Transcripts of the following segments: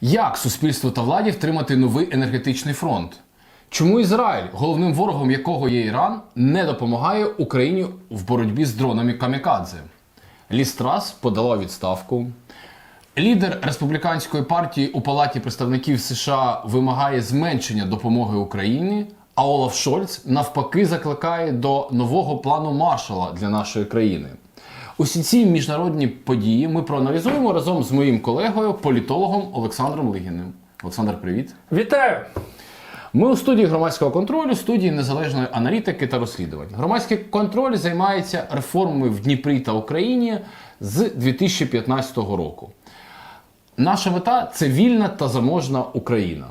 Як суспільству та владі втримати новий енергетичний фронт? Чому Ізраїль, головним ворогом якого є Іран, не допомагає Україні в боротьбі з дронами Камікадзе? Лістрас подала відставку. Лідер республіканської партії у Палаті представників США вимагає зменшення допомоги Україні, а Олаф Шольц навпаки закликає до нового плану Маршала для нашої країни. Усі ці міжнародні події ми проаналізуємо разом з моїм колегою, політологом Олександром Лигіним. Олександр, привіт. Вітаю! Ми у студії громадського контролю, студії незалежної аналітики та розслідувань. Громадський контроль займається реформами в Дніпрі та Україні з 2015 року. Наша мета це вільна та заможна Україна,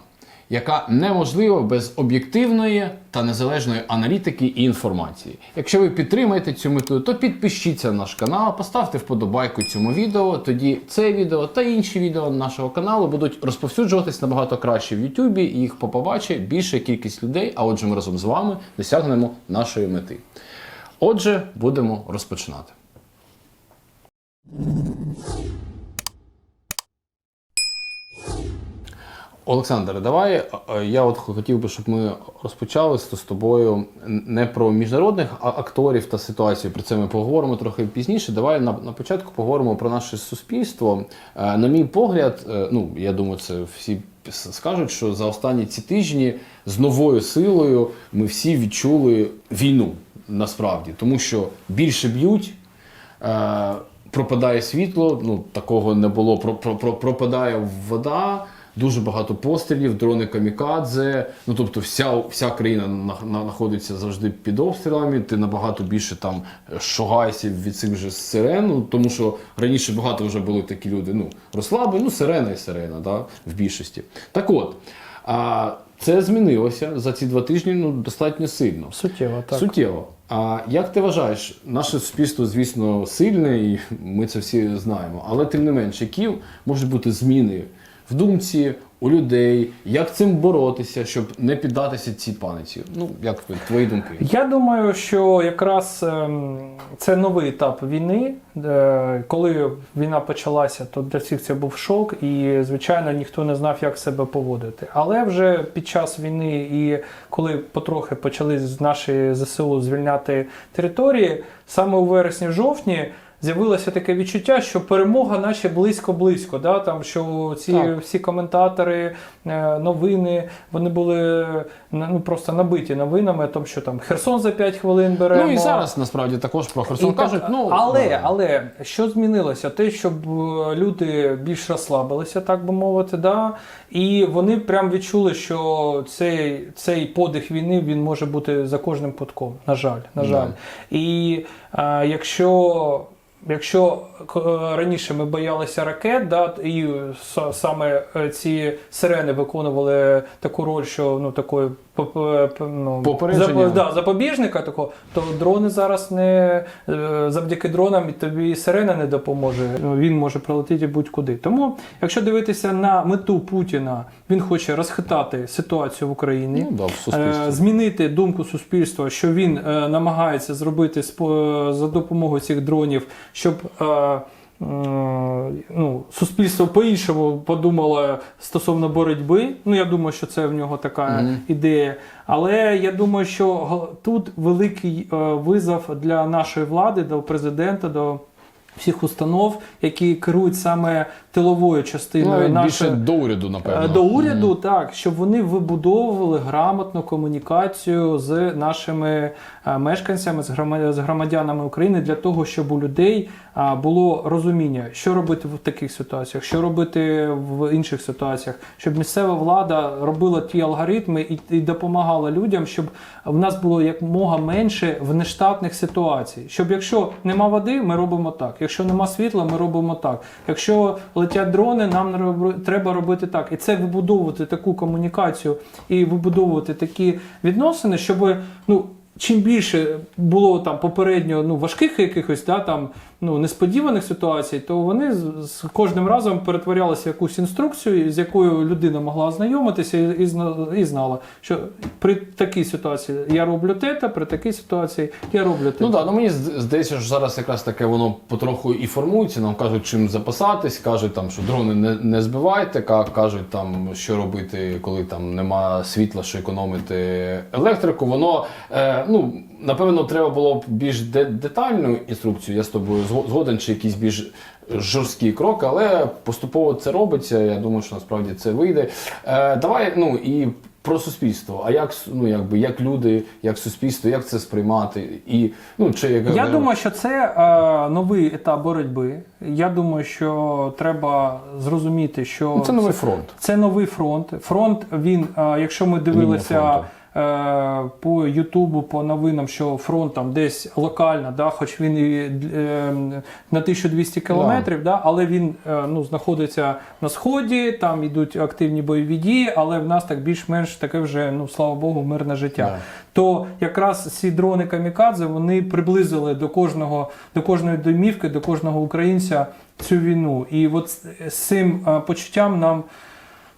яка неможлива без об'єктивної та незалежної аналітики і інформації. Якщо ви підтримаєте цю мету, то підпишіться на наш канал, поставте вподобайку цьому відео. Тоді це відео та інші відео нашого каналу будуть розповсюджуватись набагато краще в Ютубі, і їх побачить більша кількість людей. А отже, ми разом з вами досягнемо нашої мети. Отже, будемо розпочинати. Олександр, давай е, я от хотів би, щоб ми розпочали з тобою не про міжнародних акторів та ситуацію. Про це ми поговоримо трохи пізніше. Давай на, на початку поговоримо про наше суспільство. Е, На мій погляд, е, ну я думаю, це всі скажуть, що за останні ці тижні з новою силою ми всі відчули війну насправді, тому що більше б'ють. Пропадає світло, ну такого не було. Про, про, про, пропадає вода, дуже багато пострілів, дрони камікадзе. Ну тобто, вся, вся країна на, на, знаходиться завжди під обстрілами. Ти набагато більше там шугайся від цих же сирен. Ну, тому що раніше багато вже були такі люди. Ну розслаблені, ну сирена і сирена, да, в більшості. Так от. А, це змінилося за ці два тижні ну, достатньо сильно. Суттєво, так. Суттєво. А як ти вважаєш, наше суспільство, звісно, сильне, і ми це всі знаємо. Але тим не менш, які можуть бути зміни в думці у людей, як цим боротися, щоб не піддатися цій паниці? Ну, як твої думки? Я думаю, що якраз ем, це новий етап війни. Е, Коли війна почалася, то для всіх це був шок, і звичайно ніхто не знав, як себе поводити. Але вже під час війни, і коли потрохи почали з наші ЗСУ звільняти території, саме у вересні-жовтні. З'явилося таке відчуття, що перемога наче близько-близько. Да? Там, що ці Так. всі коментатори, е, новини, вони були ну, просто набиті новинами, тому що там Херсон за 5 хвилин беремо. Ну і зараз насправді також про Херсон І так, кажуть. Ну але, але що змінилося? Те, щоб е, люди більш розслабилися, так би мовити, да? і вони прям відчули, що цей, цей подих війни він може бути за кожним кутком. На жаль, на Да. жаль. І е, якщо. Якщо е, раніше ми боялися ракет, да, і саме е, ці сирени виконували таку роль, що ну такої ну, Попередження. да, запобіжника такого, то дрони зараз не е, завдяки дронам і тобі сирена не допоможе. Ну, Він може прилетіти будь-куди. Тому, якщо дивитися на мету Путіна, він хоче розхитати ситуацію в Україні. Ну, да, в. Е, змінити думку суспільства, що він е, намагається зробити за допомогою цих дронів, щоб ну, суспільство по-іншому подумало стосовно боротьби. Ну, я думаю, що це в нього така Мгм. ідея. Але я думаю, що тут великий е, визов для нашої влади, до президента, до всіх установ, які керують саме тиловою частиною Ну, більше нашої до уряду, напевно. Е, До уряду, так, щоб вони вибудовували грамотну комунікацію з нашими е, мешканцями, з громадянами України для того, щоб у людей було розуміння, що робити в таких ситуаціях, що робити в інших ситуаціях, щоб місцева влада робила ті алгоритми і, і допомагала людям, щоб в нас було якмога менше внештатних ситуацій. Щоб якщо нема води, ми робимо так. Якщо нема світла, ми робимо так. Якщо летять дрони, нам треба робити так. І це вибудовувати таку комунікацію і вибудовувати такі відносини, щоб ну. Чим більше було там попередньо ну, важких якихось да, там, ну, несподіваних ситуацій, то вони з, кожним разом перетворялися в якусь інструкцію, з якою людина могла ознайомитися і, і, зна- і знала, що при такій ситуації я роблю те, та при такій ситуації я роблю те. Ну так, ну мені здається, що зараз якраз таке воно потроху і формується. Нам кажуть, чим запасатись, кажуть там, що дрони не, не збивайте, кажуть там, що робити, коли там нема світла, що економити електрику. Воно е, ну напевно треба було б більш де- детальну інструкцію. Я з тобою згоден, чи якісь більш жорсткі кроки, але поступово це робиться. Я думаю, що насправді це вийде. Е, давай, ну і про суспільство. А як ну якби як люди, як суспільство, як це сприймати? І ну чи як Я думаю, що це е, новий етап боротьби. Я думаю, що треба зрозуміти, що Ну, це новий фронт. Це новий фронт. Фронт він, е, якщо ми дивилися по Ютубу, по новинам, що фронт там десь локально, да, хоч він і е, на 1200 кілометрів, да, але він е, ну, знаходиться на сході, там йдуть активні бойові дії, але в нас так більш-менш таке вже, ну слава Богу, мирне життя. Да. То якраз ці дрони камікадзе вони приблизили до кожного, до кожної домівки, до кожного українця цю війну. І от з- цим е, почуттям нам.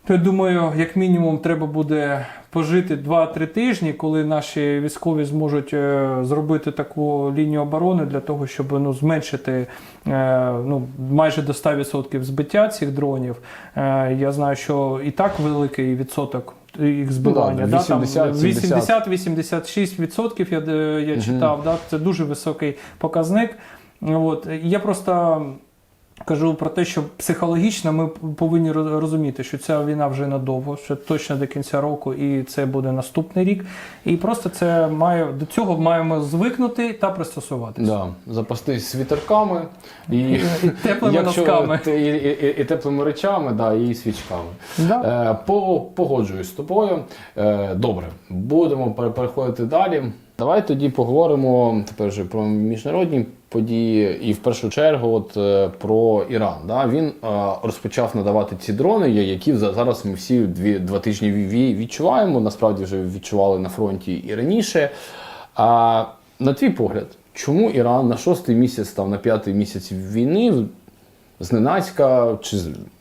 Я думаю, як мінімум, треба буде пожити 2-3 тижні, коли наші військові зможуть е, зробити таку лінію оборони для того, щоб ну, зменшити е, ну, майже до 100% збиття цих дронів. Е, я знаю, що і так великий відсоток їх збивання. Ну да, да, 80, 80-86% я, я читав. Да, це дуже високий показник. От. Я просто кажу про те, що психологічно ми повинні розуміти, що ця війна вже надовго, що точно до кінця року, і це буде наступний рік. І просто це має до цього маємо звикнути та пристосуватися. Да, запастись світерками і, І теплими якщо- носками. І, і, і, і теплими речами, да, і свічками. Да. Е, по, погоджуюсь з тобою. Е, добре, будемо пере- переходити далі. Давай тоді поговоримо тепер вже про міжнародні події, і в першу чергу, от е, про Іран. Да? Він е, розпочав надавати ці дрони, які зараз ми всі дві, два тижні ві- ві- відчуваємо. Насправді вже відчували на фронті і раніше. А на твій погляд, чому Іран на шостий місяць став на п'ятий місяць війни зненацька чи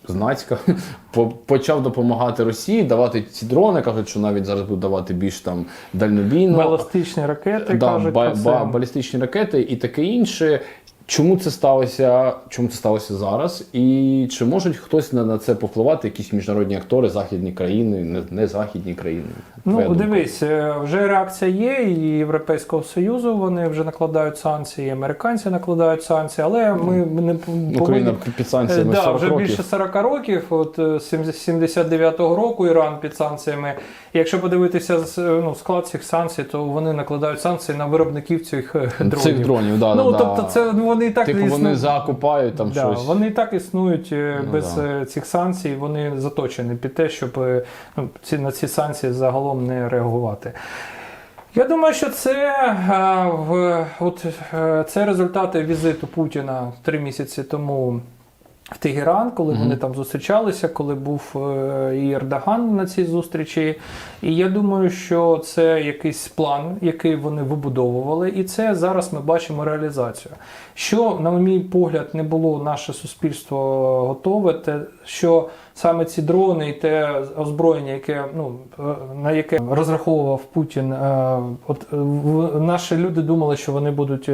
знацька по- почав допомагати Росії, давати ці дрони. кажуть, що навіть зараз будуть давати більш там дальнобійно. Балістичні ракети Да, кажуть. ба- ба- балістичні ракети і таке інше. Чому це сталося? Чому це сталося зараз? І чи можуть хтось на, на це попливати, якісь міжнародні актори, західні країни, не, не західні країни? Твоя Ну, думка? дивись, е, вже реакція є, і Європейського Союзу вони вже накладають санкції, і американці накладають санкції, але ми не повинні... Україна під санкціями Е, да, 40 вже років. більше 40 років. От е, з 79-го року Іран під санкціями. І якщо подивитися ну, склад цих санкцій, то вони накладають санкції на виробників цих е, дронів. Цих дронів, да, ну да, тобто, да. це ну, вони і так Типу існують. вони закупають там Да, щось. Вони і так існують е, Ну, без да. е, цих санкцій, вони заточені під те, щоб е, ну, ці, на ці санкції загалом не реагувати. Я думаю, що це, а, в, от, це результати візиту Путіна три місяці тому в Тегеран, коли вони там зустрічалися, коли був е, і Ердоган на цій зустрічі. І я думаю, що це якийсь план, який вони вибудовували, і це зараз ми бачимо реалізацію. Що, на мій погляд, не було наше суспільство готове, те, що саме ці дрони і те озброєння, яке ну е, на яке розраховував Путін, е, от е, наші люди думали, що вони будуть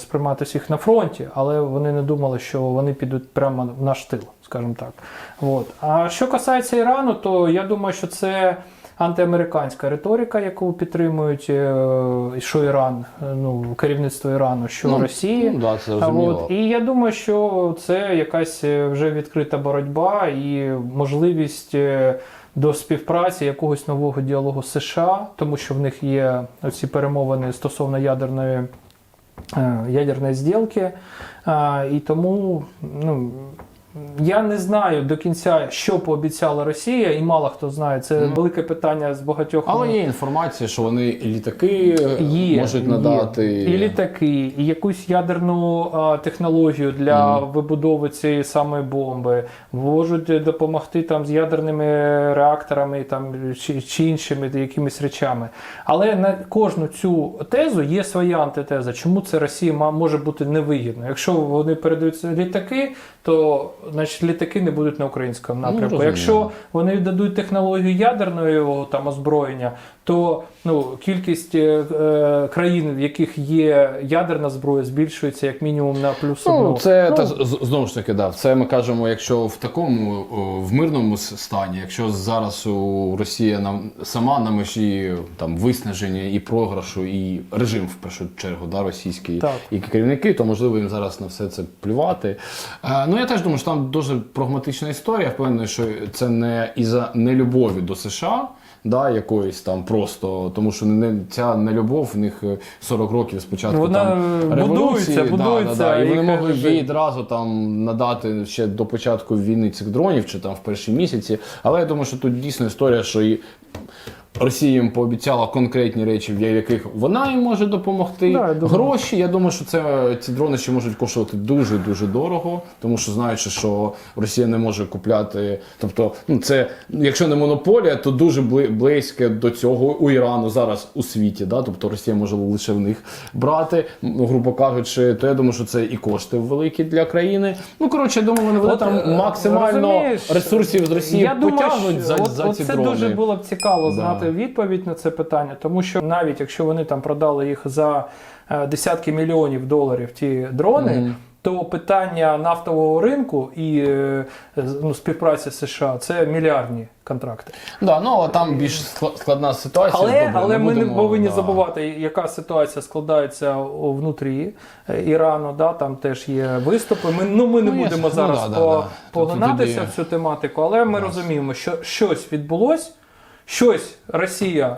сприйматися їх на фронті, але вони не думали, що вони підуть прямо в наш тил, скажімо так. От. А що касається Ірану, то я думаю, що це. Антиамериканська риторика, яку підтримують, е, що Іран, е, ну керівництво Ірану, що Ну, Росії. Ну, да, це От, і я думаю, що це якась е, вже відкрита боротьба і можливість до співпраці якогось нового діалогу з США, тому що в них є ці перемовини стосовно ядерної. Ядерної зділки, і тому ну, Я не знаю до кінця, що пообіцяла Росія, і мало хто знає. Це Мгм. велике питання з багатьох Але є інформація, що вони літаки Є, можуть є. надати. і літаки, і якусь ядерну а, технологію для Мгм. вибудови цієї самої бомби, можуть допомогти там з ядерними реакторами там чи, чи іншими якимись речами. Але на кожну цю тезу є своя антитеза. Чому це Росії ма- може бути невигідно? Якщо вони передають літаки, то значить літаки не будуть на українському напрямку. розумію. Якщо вони віддадуть технологію ядерного там озброєння, то ну кількість е, е, країн, в яких є ядерна зброя, збільшується як мінімум на плюс одну. Ну, це Ну, та, знову ж таки, да. Це ми кажемо, якщо в такому в мирному стані, якщо зараз у Росія нам сама на межі там виснаження і програшу, і режим в першу чергу, да, російський Так. і керівники, то можливо їм зараз на все це плювати. Е, ну я теж думаю, що там дуже прагматична історія. Впевнений, що це не із-за нелюбові до США. Да, якоїсь там просто, тому що не, ця нелюбов в них е, 40 років спочатку Вона там, революції, будується, Да, да, да. І і вони могли каже, відразу там надати ще до початку війни цих дронів чи там в перші місяці. Але я думаю, що тут дійсно історія, що і Росія їм пообіцяла конкретні речі, в яких вона їм може допомогти. Да, я думаю. Гроші. Я думаю, що це ці дрони ще можуть коштувати дуже дуже дорого, тому що знаючи, що Росія не може купляти. Тобто, ну це якщо не монополія, то дуже близьке до цього у Ірану зараз у світі. Да? Тобто Росія може лише в них брати, грубо кажучи, то я думаю, що це і кошти великі для країни. Ну коротше, я думаю, вони, вони От, там е, максимально розумієш, ресурсів з Росії я думаю, потягнуть що за, от, за от це дрони. дуже було б цікаво Да. знати відповідь на це питання, тому що навіть якщо вони там продали їх за е, десятки мільйонів доларів ті дрони. Мгм. То питання нафтового ринку і е, ну, співпраці з США це мільярдні контракти. Да, ну а там більш складна ситуація. Але, Добре, але ми не повинні да. забувати, яка ситуація складається внутрі е, Ірану. Да, там теж є виступи. Ми, ну, ми не Ну, будемо ну, зараз да, да, по, да. Тут поглинатися в цю тематику, але ми Да. розуміємо, що щось відбулось, щось Росія.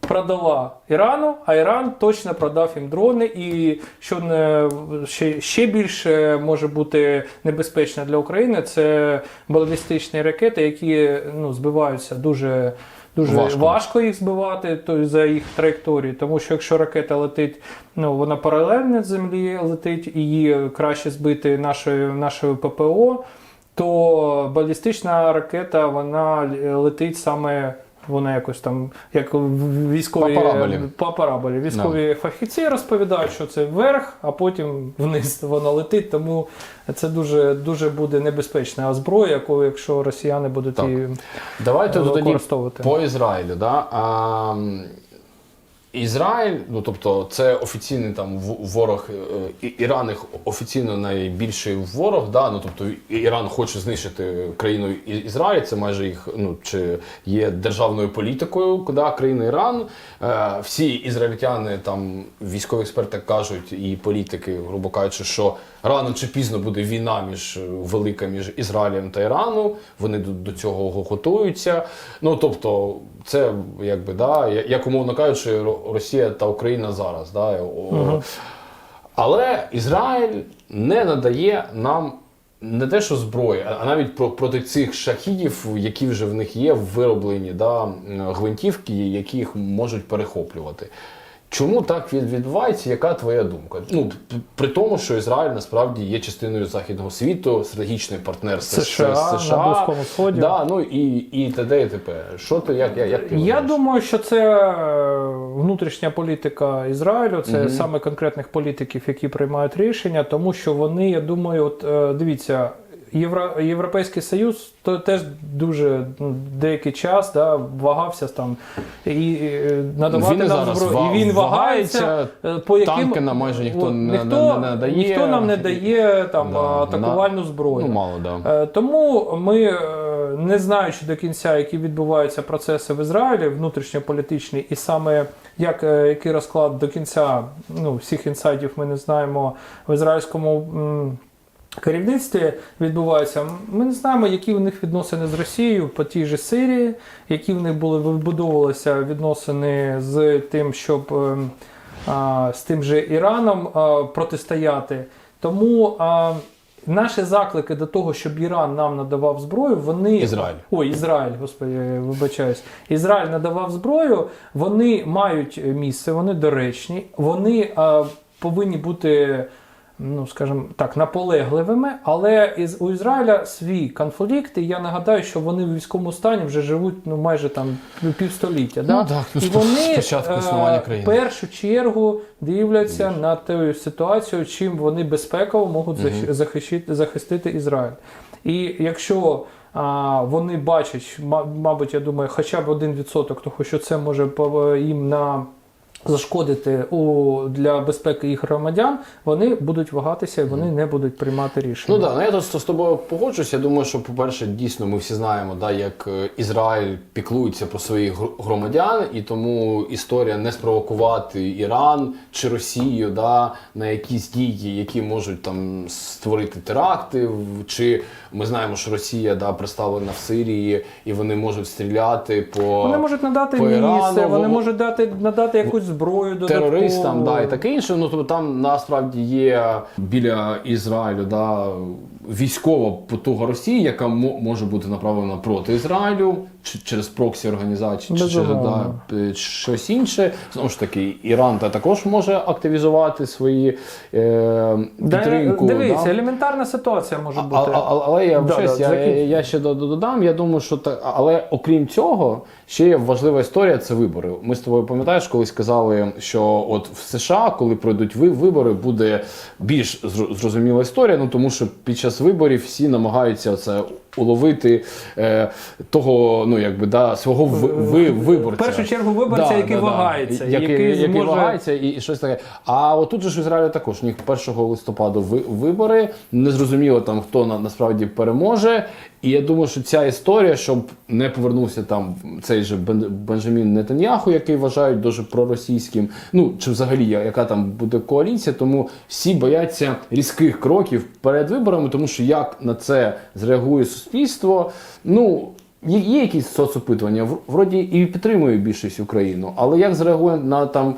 Продала Ірану, а Іран точно продав їм дрони, і що не ще, ще більше може бути небезпечно для України, це балістичні ракети, які ну, збиваються дуже, дуже Важко. важко. їх збивати то за їх траєкторії. Тому що якщо ракета летить, ну вона паралельно з землі летить, її краще збити нашою, нашою ППО, то балістична ракета вона летить саме. Вона якось там, як військові По параболі. по параболі. Військові фахівці розповідають, що це вверх, а потім вниз воно летить. Тому це дуже дуже буде небезпечна зброя, яку, якщо росіяни будуть Так. її Давайте тоді використовувати. по Ізраїлю. Да? А, Ізраїль, ну тобто, це офіційний там ворог е, Іран їх офіційно найбільший ворог. Да? Ну, тобто Іран хоче знищити країну Ізраїль, це майже їх ну чи є державною політикою, куди країна Іран. Е, всі ізраїльтяни, там військові експерти кажуть, і політики, грубо кажучи, що рано чи пізно буде війна між е, велика між Ізраїлем та Іраном. Вони до, до цього готуються. Ну тобто, це якби да, як умовно кажучи, Росія та Україна зараз. Да, Але Ізраїль не надає нам. Не те, що зброї, а навіть про проти цих шахідів, які вже в них є вироблені да, гвинтівки, які їх можуть перехоплювати. Чому так від- відбувається? Яка твоя думка? Ну при тому, що Ізраїль насправді є частиною західного світу, стратегічний партнер США, США, на Близькому Сході. Да, ну і, і т.д. і т.п. Що ти як, як, як ти Я вважаєш? думаю, що це е, внутрішня політика Ізраїлю, це Мгм. саме конкретних політиків, які приймають рішення, тому що вони, я думаю, от е, дивіться. Євро, Європейський Союз то теж дуже ну, деякий час да, вагався там і, надавати Він нам зброю. І він вагається, вагається, е, по яким танки нам майже ніхто от, не- ніхто, не- не надає. ніхто нам не дає там Да, атакувальну зброю. Ну, мало, да. Е, Тому ми, е, не знаючи до кінця, які відбуваються процеси в Ізраїлі, внутрішньополітичні, і саме як, який розклад до кінця ну, всіх інсайдів ми не знаємо в ізраїльському. Керівництві відбувається. Ми не знаємо, які в них відносини з Росією по тій же Сирії, які в них були вибудовувалися відносини з тим, щоб ем, з тим же Іраном протистояти. Тому Наші заклики до того, щоб Іран нам надавав зброю, вони Ізраїль. Ой, Ізраїль, господи, я вибачаюсь. Ізраїль надавав зброю, вони мають місце, вони доречні, вони повинні бути, ну скажімо так, наполегливими, але із, у Ізраїля свій конфлікт, і я нагадаю, що вони в військовому стані вже живуть ну, майже там півстоліття. да? Ну, так, ну, і вони е, в першу чергу дивляться на ту ситуацію, чим вони безпеково можуть захи- захищити, захистити Ізраїль. І якщо а, вони бачать, мабуть, я думаю, хоча б один відсоток того, що це може їм на зашкодити у, для безпеки їх громадян, вони будуть вагатися і вони не будуть приймати рішення. Ну так, ну я тут з тобою погоджуюсь. Я думаю, що, по-перше, дійсно ми всі знаємо, да, як е, Ізраїль піклується про своїх громадян, і тому історія не спровокувати Іран чи Росію да, на якісь дії, які можуть там створити теракти. Чи ми знаємо, що Росія да, представлена в Сирії, і вони можуть стріляти по Вони можуть надати по місце, Ірану, вони можуть дати надати якусь зброю додаткову. терористам, да, і таке інше. Ну тобто там насправді є біля Ізраїлю да, військова потуга Росії, яка може бути направлена проти Ізраїлю чи через проксі організації, чи через да, е, щось інше. Знову ж таки, Іран та також може активізувати свої е, Да, підтримку. дивіться, да. елементарна ситуація може бути. а- а- але я, Да, щось, да, я, закінчуй. я ще до- до- додам. Я думаю, що так, але окрім цього, ще є важлива історія це вибори. Ми з тобою пам'ятаєш, колись казали, що от в США, коли пройдуть ви- вибори, буде більш зр- зрозуміла історія. Ну тому що під час виборів всі намагаються це уловити е, того, ну якби да свого ви, ви, виборця. В першу чергу виборця, який вагається, який, який який зможе- вагається і, і щось таке. А отут же ж в Ізраїлі також у них 1 листопаду ви- вибори. Незрозуміло там хто на, насправді переможе. І я думаю, що ця історія, щоб не повернувся там цей же Бен- Бенджамін Нетаньяху, який вважають дуже проросійським. Ну чи взагалі яка там буде коаліція, тому всі бояться різких кроків перед виборами, тому що як на це зреагує суспільство, ну. Є, є якісь соцопитування, вроді і підтримує більшість Україну, але як зреагує на там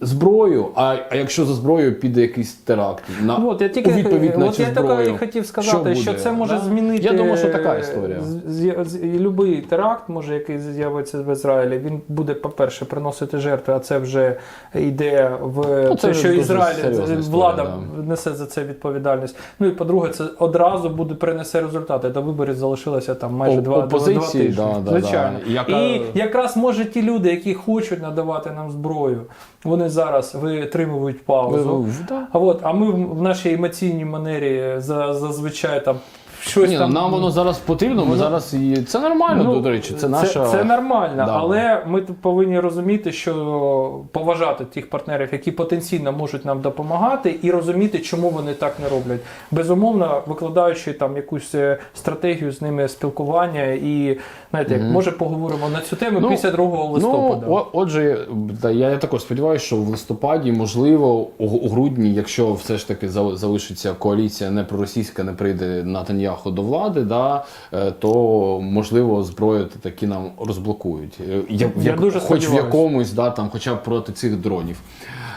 зброю? А, а якщо за зброєю піде якийсь теракт на От я тільки у відповідь на от цю я зброю, хотів сказати, що, буде? це може Да? змінити. Я думаю, що така історія. з- з- з- Любий теракт, може, який з'явиться в Ізраїлі, він буде, по-перше, приносити жертви, а це вже йде в Ну, це те, що Ізраїль серйозна історія, влада да. несе за це відповідальність. Ну і по-друге, це одразу буде принесе результати. До виборів залишилося там майже О- два, два, два тижні. да, да, Звичайно. да. Яка- І якраз може ті люди, які хочуть надавати нам зброю, вони зараз витримують паузу. Да. А от, а ми в в нашій емоційній манері за- зазвичай там щось Ні, ну, там. нам воно зараз потрібно. Ми зараз і це нормально. Ну, до речі, це наша це, нормально, Да. але ми тут повинні розуміти, що поважати тих партнерів, які потенційно можуть нам допомагати, і розуміти, чому вони так не роблять. Безумовно, викладаючи там якусь е, стратегію з ними спілкування, і знаєте, як може поговоримо на цю тему Ну, після 2 листопада. Ну, о- отже, да, я також сподіваюся, що в листопаді, можливо, у, у грудні, якщо все ж таки зал- залишиться коаліція не проросійська, не прийде Натаньяху до влади, да, е, то можливо зброю такі нам розблокують. Я, Я, як, дуже хоч в якомусь, да, там, хоча б проти цих дронів.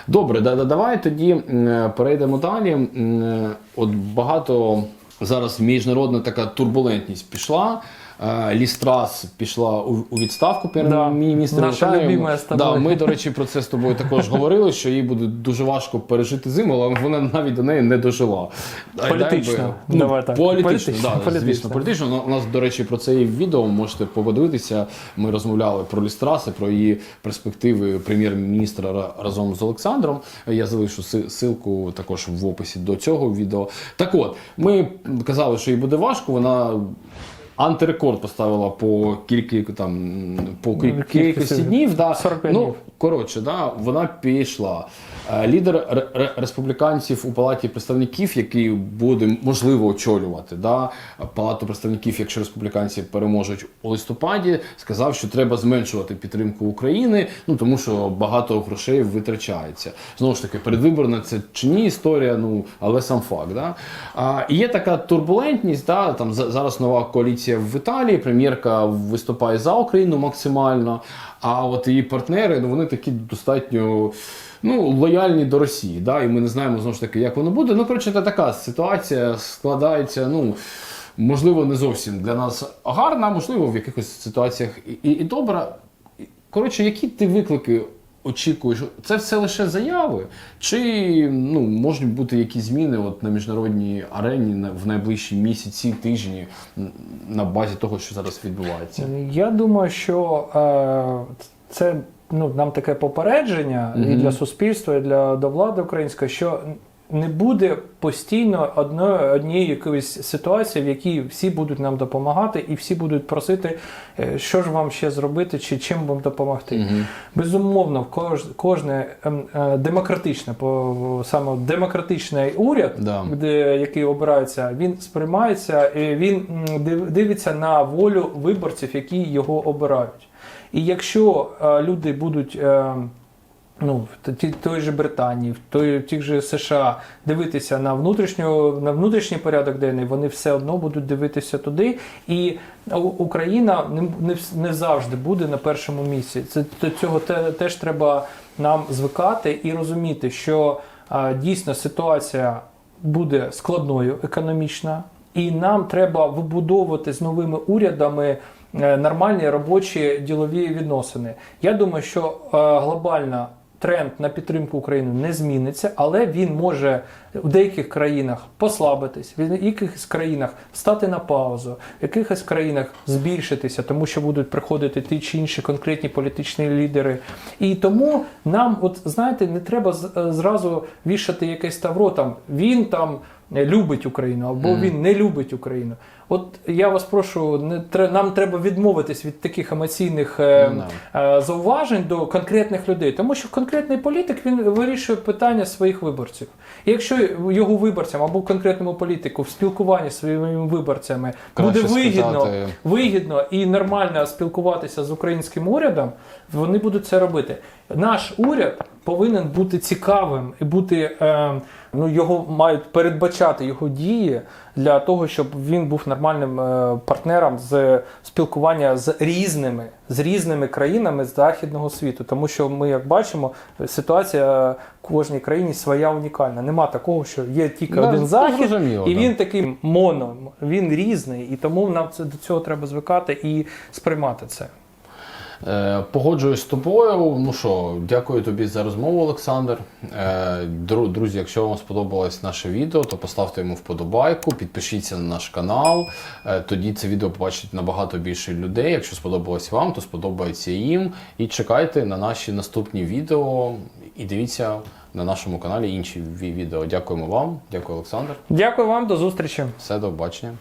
Добре, да, да, давай тоді е, перейдемо далі. Е, От багато зараз міжнародна така турбулентність пішла. Е, Лістрас пішла у, відставку Да, прем'єр-міністр. наша любима з тобою. Да, ми, до речі, про це з тобою також говорили, що їй буде дуже важко пережити зиму, але вона навіть до неї не дожила. Політично. ну, Давай так. Політично, Політично, да, політично. звісно, політично. Ну, У нас, до речі, про це є відео можете подивитися. Ми розмовляли про Лістраси, про її перспективи прем'єр-міністра разом з Олександром. Я залишу силку також в описі до цього відео. Так от, ми казали, що їй буде важко. Вона антирекорд поставила по кількі там по кіль- Кількості кількості днів. Да. 45 ну, днів. Коротше, да, вона пішла. Е, Лідер ре- ре- республіканців у палаті представників, який буде можливо очолювати да, палату представників, якщо республіканці переможуть у листопаді, сказав, що треба зменшувати підтримку України, ну тому що багато грошей витрачається. Знову ж таки, передвиборна це чи ні історія, ну але сам факт. Да? А, і є така турбулентність. Да, там зараз нова коаліція місія в Італії. Прем'єрка виступає за Україну максимально. А от її партнери, ну вони такі достатньо. Ну, лояльні до Росії, да, і ми не знаємо знову ж таки, як воно буде. Ну, коротше, це така ситуація складається. Ну, можливо, не зовсім для нас гарна, можливо, в якихось ситуаціях і, і, і добра. Коротше, які ти виклики очікуєш? Це все лише заяви? Чи ну, можуть бути якісь зміни от, на міжнародній арені на- в найближчі місяці, тижні на базі того, що зараз відбувається? Я думаю, що е, це ну, нам таке попередження і для суспільства, і для до влади української, що не буде постійно одної однієї якоїсь ситуації, в якій всі будуть нам допомагати, і всі будуть просити, е, що ж вам ще зробити, чи чим вам допомогти. Мгм. Безумовно, кож, кожне ем, е, демократичне, по саме демократичний уряд, Да. де який обирається, він сприймається, він дивиться на волю виборців, які його обирають. І якщо е, люди будуть. Ну, в ті- той же Британії, в той, в тих же США дивитися на внутрішню на внутрішній порядок денний, вони все одно будуть дивитися туди. І Україна не, не, не завжди буде на першому місці. Це до цього те, теж треба нам звикати і розуміти, що а, дійсно ситуація буде складною економічна, і нам треба вибудовувати з новими урядами е, нормальні робочі ділові відносини. Я думаю, що е, глобальна тренд на підтримку України не зміниться, але він може в деяких країнах послабитись, в якихось країнах стати на паузу, в якихось країнах збільшитися, тому що будуть приходити ті чи інші конкретні політичні лідери. І тому нам, от знаєте, не треба е, зразу вішати якесь тавро там. Він там любить Україну або Мгм. він не любить Україну. От я вас прошу, не нам треба відмовитись від таких емоційних е, Ну, е, зауважень до конкретних людей, тому що конкретний політик він вирішує питання своїх виборців. І якщо його виборцям або конкретному політику в спілкуванні зі своїми виборцями Краще буде вигідно, сказати- вигідно і нормально спілкуватися з українським урядом, вони будуть це робити. Наш уряд повинен бути цікавим і бути. Е, Ну, його мають передбачати його дії для того, щоб він був нормальним е, партнером з спілкування з різними з різними країнами з західного світу. Тому що ми, як бачимо, ситуація в кожній країні своя унікальна. Нема такого, що є тільки Да, один захід, і він такий моно, він різний, і тому нам це до цього треба звикати і сприймати це. Е, Погоджуюсь з тобою. Ну що, дякую тобі за розмову, Олександр. Е, Друзі, якщо вам сподобалось наше відео, то поставте йому вподобайку, підпишіться на наш канал. Е, Тоді це відео побачить набагато більше людей. Якщо сподобалось вам, то сподобається їм. І чекайте на наші наступні відео. І дивіться на нашому каналі інші відео. Дякуємо вам. Дякую, Олександр. Дякую вам, до зустрічі. Все, до побачення.